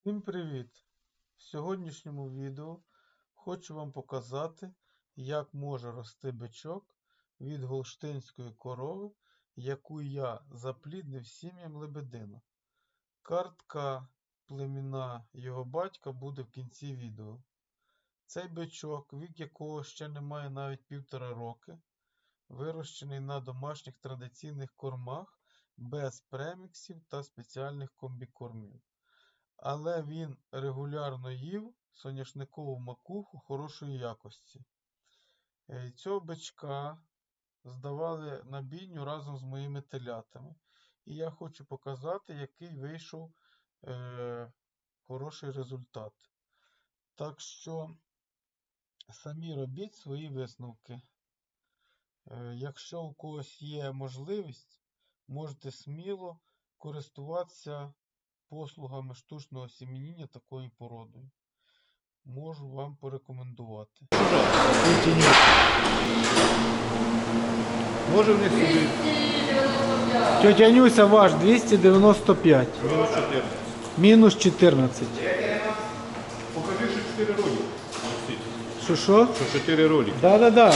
Всім привіт! В сьогоднішньому відео хочу вам показати, як може рости бичок від голштинської корови, яку я запліднив сім'ям лебедина. Картка племіна його батька буде в кінці відео. Цей бичок, вік якого ще не має навіть півтора роки, вирощений на домашніх традиційних кормах без преміксів та спеціальних комбікормів. Але він регулярно їв соняшникову макуху хорошої якості. Е, Цього бичка здавали на бійню разом з моїми телятами. І я хочу показати, який вийшов е, хороший результат. Так що самі робіть свої висновки. Е, Якщо у когось є можливість, можете сміло користуватися послугами штучного сім'яніння такою породою. Можу вам порекомендувати. Може в них сюди Тетя Нюся ваш 295. мінус 4. Мінус 14. Покажи, що 4 ролі. Що що? Що 4 ролі. Да, да, да.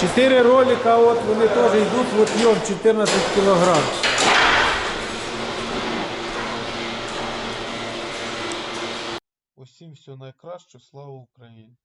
Чотири ролика, от вони теж йдуть в отйом 14 кілограм. Усім всього найкраще, слава Україні!